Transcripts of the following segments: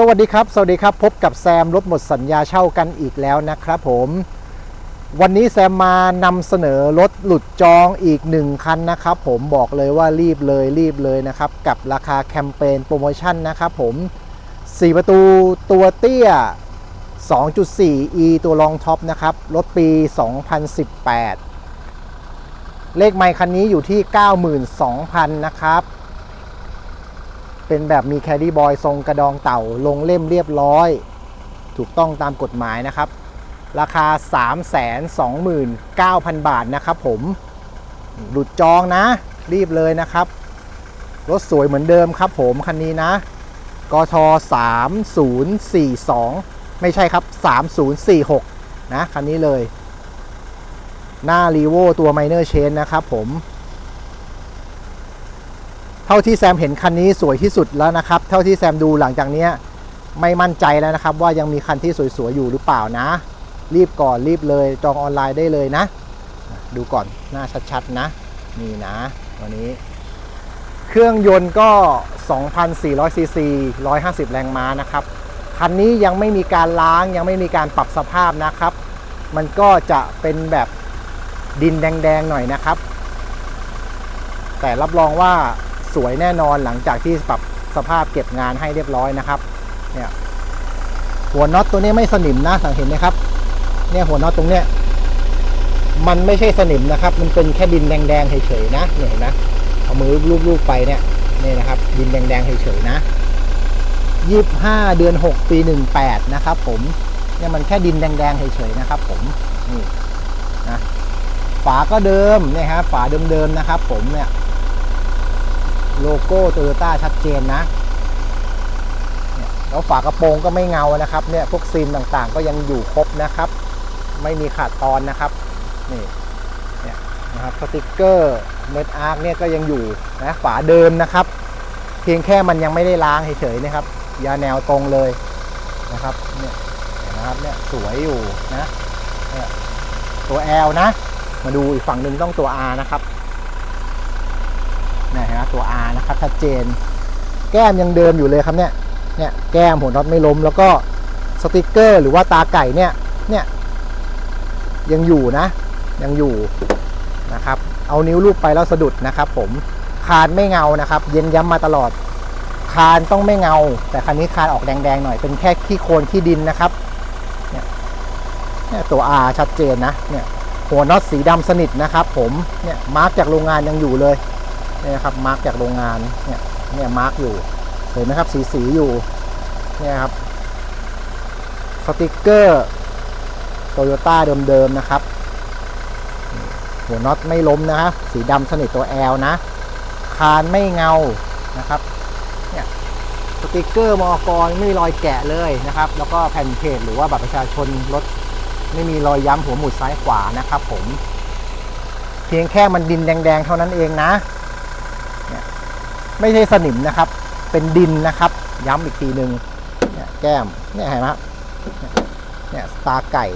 สวัสดีครับ สวัสดีครับ พบกับแซมรถหมดสัญญาเช่ากันอีกแล้วนะครับผม วันนี้แซมมานำเสนอรถหลุดจองอีกหนึ่งคันนะครับผมบอกเลยว่ารีบเลยรีบเลยนะครับ กับราคาแคมเปญโปรโมชั่นนะครับผม 4 ประตูตัวเตี้ย 2.4e ตัวรองท็อปนะครับ รถปี 2018 เลขไมค์คันนี้อยู่ที่ 92,000 นะครับ เป็นแบบมีแคดดี้บอยทรงกระดองเต่าลงเล่มเรียบร้อย ถูกต้องตามกฎหมายนะครับ ราคา 329,000 บาทนะครับผมหลุดจองนะ รีบเลยนะครับ รถสวยเหมือนเดิมครับผม คันนี้นะกท3042 ไม่ใช่ครับ 3046 นะ คันนี้เลย หน้ารีโวตัวไมเนอร์เชนนะครับผม เท่าที่แซมเห็นคันนี้สวยที่สุดแล้วนะครับ เท่าที่แซมดูหลังจากนี้ไม่มั่นใจแล้วนะครับ ว่ายังมีคันที่สวยๆอยู่หรือเปล่านะ รีบก่อนรีบเลยจองออนไลน์ได้เลยนะ ดูก่อนหน้าชัดๆนะ นี่นะวันนี้ เครื่องยนต์ก็ 2,400ซีซี150 แรงม้านะครับ คันนี้ยังไม่มีการล้างยังไม่มีการปรับสภาพนะครับ มันก็จะเป็นแบบดินแดงๆหน่อยนะครับ แต่รับรองว่า สวยแน่นอนหลังจากที่ปรับสภาพเก็บงานให้เรียบร้อยนะครับ เนี่ยหัวน็อตตัวนี้ไม่สนิมนะสังเห็นไหมครับ เนี่ยหัวน็อตตรงเนี้ยมันไม่ใช่สนิมนะครับ มันเป็นแค่ดินแดงๆเฉยๆนะเนี่ยเห็นไหมเอามือลูบๆไปเนี่ยนี่นะครับ ดินแดงๆเฉยๆนะยี่ห้าเดือนหกปีหนึ่งแปดนะครับ ผมเนี่ยมันแค่ดินแดงๆเฉยๆนะครับ ผมนี่นะฝาก็เดิมเนี่ยฮะฝาเดิมๆนะครับ ผมเนี่ย โลโก้โตโยต้าชัดเจนนะแล้วฝากระโปรงก็ไม่เงานะครับเนี่ยพวกซีนต่างๆ ก็ยังอยู่ครบนะครับ ไม่มีขาดตอนนะครับนี่เนี่ยนะครับสติกเกอร์เม็ดอาร์คเนี่ยก็ยังอยู่นะฝาเดิมนะครับ เพียงแค่มันยังไม่ได้ล้างเฉยๆนะครับยาแนวตรงเลยนะครับเนี่ยนะครับเนี่ยสวยอยู่นะเนี่ยตัว L นะ มาดูอีกฝั่งหนึ่งต้องตัว R นะครับ ตัว R นะครับชัดเจน แก้มยังเดิมอยู่เลยครับเนี่ยเนี่ยแก้มหัวน็อตไม่ล้มแล้วก็สติกเกอร์ หรือว่าตาไก่เนี่ยเนี่ยยังอยู่นะ ยังอยู่นะครับ เอานิ้วลูบไปแล้วสะดุดนะครับผมคานไม่เงานะครับ เย็นย้ำมาตลอด คานต้องไม่เงา แต่คันนี้คานออกแดงๆหน่อยเป็นแค่ขี้โคลนขี้ดินนะครับเนี่ยเนี่ยตัว R ชัดเจนนะเนี่ยหัวน็อตสีดำสนิทนะครับผมเนี่ยมาร์กจากโรงงานยังอยู่เลย นี่นะครับมาร์กจากโรงงานเนี่ยเนี่ยมาร์กอยู่เห็นไหมครับสีสีอยู่เนี่ยครับสติกเกอร์โตโยต้าเดิมๆนะครับ หัวน็อตไม่ล้มนะครับสีดำสนิทตัว L นะ คานไม่เงานะครับเนี่ยสติกเกอร์มอกรไม่มีรอยแกะเลยนะครับ แล้วก็แผ่นเพจหรือว่าบัตรประชาชนรถไม่มีรอยย้ำหัวหมุดซ้ายขวานะครับผมเพียงแค่มันดินแดงๆ เท่านั้นเองนะ ไม่ใช่สนิมนะครับ เป็นดินนะครับ ย้ำอีกทีหนึ่งแก้มเนี่ยเห็นไหมครับเนี่ยเนี่ยตาไก่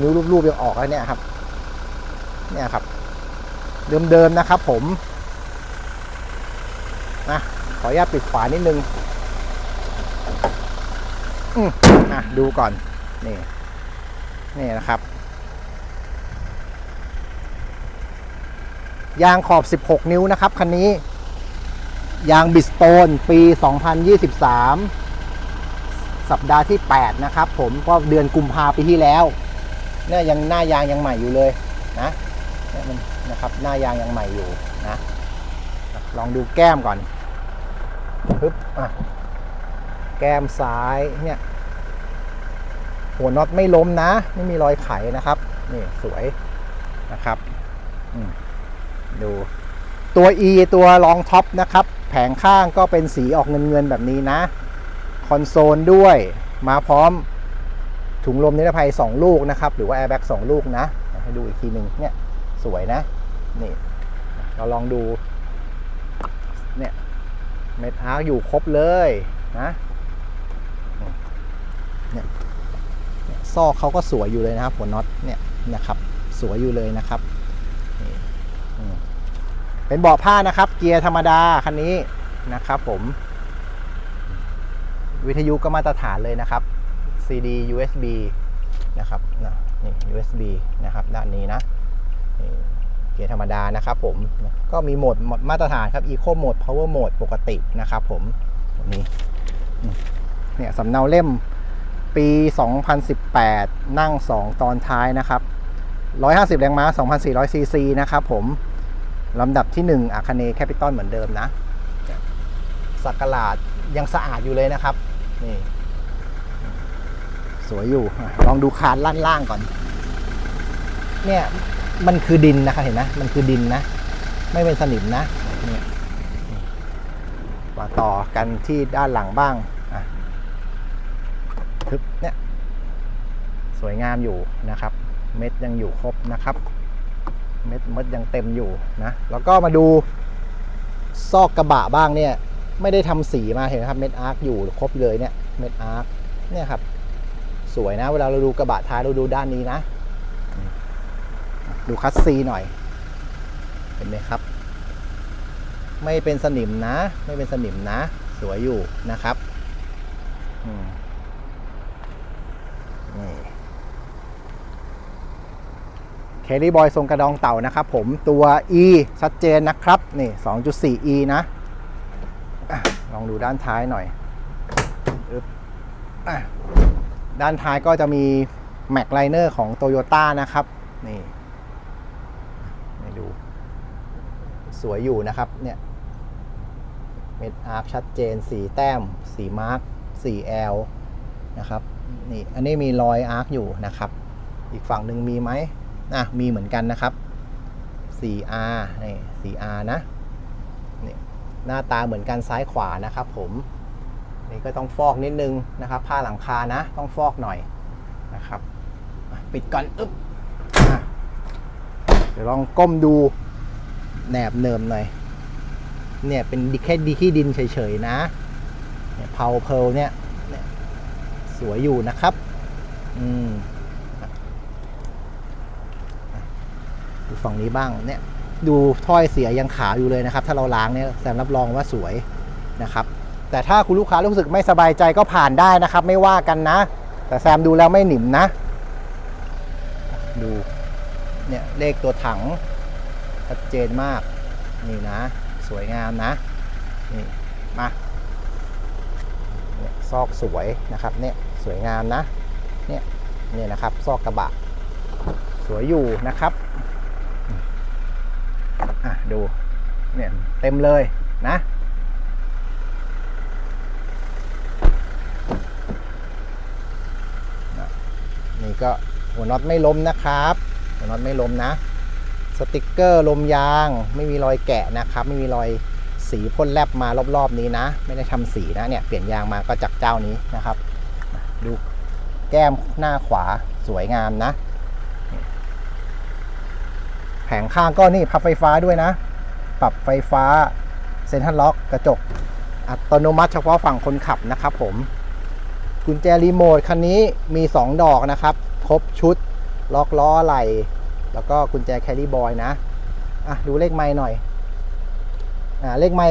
นิ้วรูปๆยังออกแล้วเนี่ยครับ เนี่ยครับ เดิมๆนะครับผมนะขออนุญาตปิดฝานิดนึงอืมอะดูก่อน นี่ นี่นะครับ ยางขอบ 16 นิ้วนะครับ คันนี้ ยางบิสโตนปี 2023 สัปดาห์ที่ 8 นะครับผมก็เดือนกุมภาปีที่แล้ว เนี่ยยังหน้ายางยังใหม่อยู่เลยนะเนี่ยมันนะครับหน้ายางยังใหม่อยู่นะ ลองดูแก้มก่อนปึ๊บอะแก้มซ้ายเนี่ยหัวน็อตไม่ล้มนะ ไม่มีรอยไขนะครับ นี่สวยนะครับดู ตัว E ตัวรองท็อปนะครับ แผงข้างก็เป็นสีออกเงินเงินๆแบบนี้นะ คอนโซลด้วยมาพร้อมถุงลมนิรภัย 2 ลูกนะครับ หรือว่าแอร์แบ็ก2ลูกนะ ให้ดูอีกทีหนึ่งเนี่ยสวยนะ นี่ เราลองดู เนี่ย เม็ดอาร์อยู่ครบเลยนะเนี่ยซอกเขาก็สวยอยู่เลยนะครับหัวน็อตเนี่ยนะครับ สวยอยู่เลยนะครับ เป็นเบาะผ้านะครับ เกียร์ธรรมดาคันนี้นะครับผม วิทยุก็มาตรฐานเลยนะครับ CD USB นะครับนี่ USB นะครับ ด้านนี้นะเกียร์ธรรมดานะครับผมก็มีโหมดมาตรฐานครับ Eco Mode Power Mode ปกตินะครับผมตรงนี้เนี่ยสำเนาเล่มปี 2018 นั่ง 2 ตอนท้ายนะครับ 150 แรงม้า 2,400ซีซีนะครับผม ลำดับที่ 1อาคเนแคปิตอลเหมือนเดิมนะสักกลาดยังสะอาดอยู่เลยนะครับ นี่ สวยอยู่ ลองดูคานล่านล่างก่อน เนี่ย มันคือดินนะครับเห็นไหมมันคือดินนะ ไม่เป็นสนิมนะเนี่ยมาต่อกันที่ด้านหลังบ้างอะทึบเนี่ย สวยงามอยู่นะครับ เม็ดยังอยู่ครบนะครับ เม็ดเม็ดยังเต็มอยู่นะแล้วก็มาดูซอกกระบะบ้างเนี่ย ไม่ได้ทำสีมาเห็นไหมครับเม็ดอาร์คอยู่ครบเลยเนี่ยเม็ดอาร์คเนี่ยครับสวยนะ เวลาเราดูกระบะท้ายเราดูด้านนี้นะ ดูคัสซีหน่อย เห็นไหมครับ ไม่เป็นสนิมนะ ไม่เป็นสนิมนะ สวยอยู่นะครับ อืมนี่ เคลลี่บอยทรงกระดองเต่านะครับผมตัว E ชัดเจนนะครับนี่2.4 E นะอะลองดูด้านท้ายหน่อยอึบด้านท้ายก็จะมี Mac Liner ของ Toyota นะครับนี่ให้ดู สวยอยู่นะครับเนี่ยเม็ดอาร์คชัดเจนสีแต้มสีมาร์คสีแอลนะครับนี่อันนี้มีรอยอาร์คอยู่นะครับ อีกฝั่งหนึ่งมีไหม อะมีเหมือนกันนะครับ 4R นี่ 4R นะนี่หน้าตาเหมือนกันซ้ายขวานะครับ ผมนี่ก็ต้องฟอกนิดนึงนะครับ ผ้าหลังคานะ ต้องฟอกหน่อยนะครับปิดก่อนอึ๊บอะเดี๋ยวลองก้มดูแหนบเนิมหน่อยเนี่ยเป็นแค่ดีขี้ดินเฉยๆนะเนี่ยเพาเพลเนี่ยเนี่ยสวยอยู่นะครับ อืม ฝั่งนี้บ้างเนี่ยดูถ้อยเสียยังขาวอยู่เลยนะครับ ถ้าเราล้างเนี่ยแซมรับรองว่าสวยนะครับ แต่ถ้าคุณลูกค้ารู้สึกไม่สบายใจก็ผ่านได้นะครับ ไม่ว่ากันนะ แต่แซมดูแล้วไม่หนิมนะ ดูเนี่ยเลขตัวถังชัดเจนมากนี่นะ สวยงามนะนี่มาเนี่ยซอกสวยนะครับเนี่ยสวยงามนะเนี่ยเนี่ยนะครับซอกกระบะ สวยอยู่นะครับ ดูเนี่ยเต็มเลยนะ นี่ก็หัวน็อตไม่ล้มนะครับ หัวน็อตไม่ล้มนะ สติกเกอร์ลมยางไม่มีรอยแกะนะครับ ไม่มีรอยสีพ่นแลบมารอบๆนี้นะ ไม่ได้ทำสีนะเนี่ยเปลี่ยนยางมาก็จากเจ้านี้นะครับ ดูแก้มหน้าขวาสวยงามนะ แผงข้างก็นี่พับไฟฟ้าด้วยนะ ปรับไฟฟ้าเซ็นทรัลล็อกกระจก อัตโนมัติเฉพาะฝั่งคนขับนะครับผม กุญแจรีโมทคันนี้มี 2 ดอกนะครับ ครบชุด ล็อกล้อไหลแล้วก็กุญแจแคลรี่บอยนะ อะ ดูเลขไม้หน่อย อ่า เลขไม้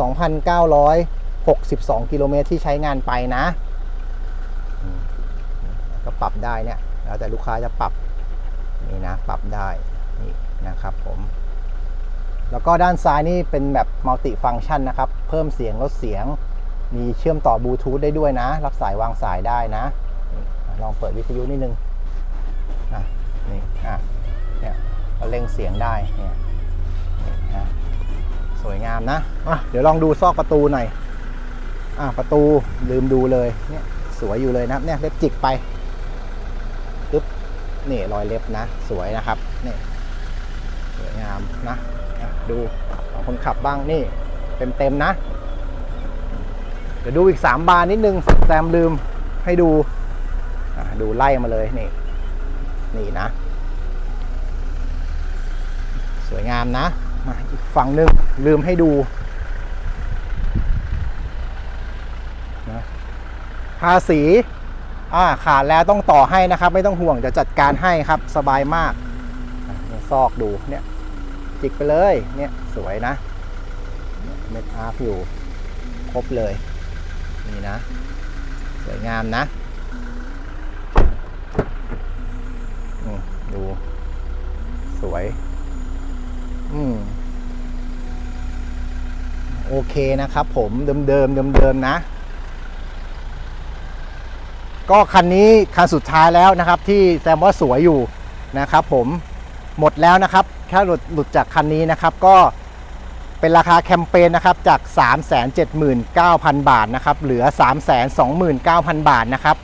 92,962 กิโลเมตรที่ใช้งานไปนะ ก็ปรับได้เนี่ย แล้วแต่ลูกค้าจะปรับ นี่นะ ปรับได้ นะครับผม แล้วก็ด้านซ้ายนี่เป็นแบบมัลติฟัง c t ชันนะครับ เพิ่มเสียงลดเสียง มีเชื่อมต่อบลูทูธได้ด้วยนะ รับสายวางสายได้นะ ลองเปิดวิทยุนิดนึงอะนี่อะเนี่ยก็เร่งเสียงได้เนี่ยนะสวยงามนะอะเดี๋ยวลองดูซอกประตูหน่อยอะประตูลืมดูเลยเนี่ยสวยอยู่เลยนะเนี่ยเล็บจิกไปปึ๊บนี่รอยเล็บนะ สวยนะครับเนี่ส วยงามนะดูของคนขับบ้างนี่เต็มๆนะ เดี๋ยวดูอีก 3 บานนิดนึงแซมลืมให้ดูดูไล่มาเลยนี่นี่นะ สวยงามนะมาอีกฝั่งหนึ่งลืมให้ดูนะภาษีอ่าขาดแล้วต้องต่อให้นะครับ ไม่ต้องห่วงจะจัดการให้ครับสบายมาก ซอกดูเนี่ยจิกไปเลยเนี่ยสวยนะเม็ดอาร์ฟอยู่ครบเลย นี่นะ สวยงามนะดู สวย อืมโอเคนะครับผมเดิมเดิมเดิมเดิมนะ ก็คันนี้คันสุดท้ายแล้วนะครับ ที่แซมว่าสวยอยู่นะครับผม หมดแล้วนะครับแค่หลุดหลุดจากคันนี้นะครับ ก็เป็นราคาแคมเปญนะครับจาก 379,000 บาทนะครับ เหลือ 329,000 บาทนะครับ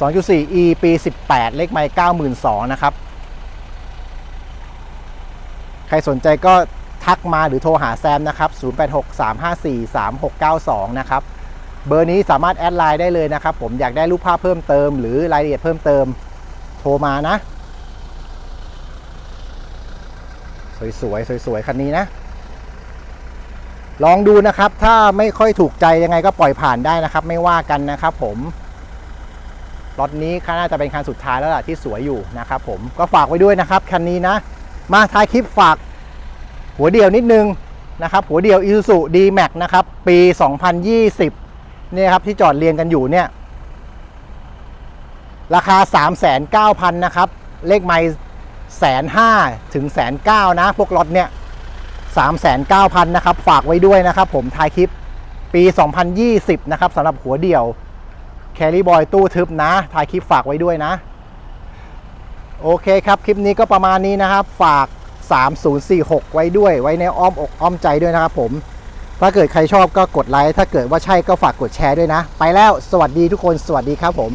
2.4e ปี 18 เลขไมล์92,000นะครับ ใครสนใจก็ทักมาหรือโทรหาแซมนะครับ 0863543692 นะครับ เบอร์นี้สามารถแอดไลน์ได้เลยนะครับ ผมอยากได้รูปภาพเพิ่มเติม หรือรายละเอียดเพิ่มเติม โทรมานะ สวยๆสวยๆคันนี้นะ ลองดูนะครับ ถ้าไม่ค่อยถูกใจยังไงก็ปล่อยผ่านได้นะครับ ไม่ว่ากันนะครับ ผมรถนี้ค่ะน่าจะเป็นคันสุดท้ายแล้วล่ะที่สวยอยู่นะครับ ผมก็ฝากไว้ด้วยนะครับคันนี้นะ มาท้ายคลิปฝาก หัวเดียวนิดนึงนะครับ หัวเดียว Isuzu D-Max นะครับ ปี 2020เนี่ยครับที่จอดเรียงกันอยู่เนี่ย ราคา 3 9 0 0 0 นะครับ เลขไม่ แสนห้าถึงแสนเก้านะ พวกรถเนี่ย3,900,000นนะครับ ฝากไว้ด้วยนะครับผมท้ายคลิปปี 2020 นะครับสำหรับหัวเดี่ยวแคลรี่บอยตู้ทึบนะท้ายคลิปฝากไว้ด้วยนะ โอเคครับ คลิปนี้ก็ประมาณนี้นะครับ ฝาก 3046 ไว้ด้วย ไว้ในอ้อมอกอ้อมใจด้วยนะครับผม ถ้าเกิดใครชอบก็กดไลค์ ถ้าเกิดว่าใช่ก็ฝากกดแชร์ด้วยนะ ไปแล้ว สวัสดีทุกคน สวัสดีครับผม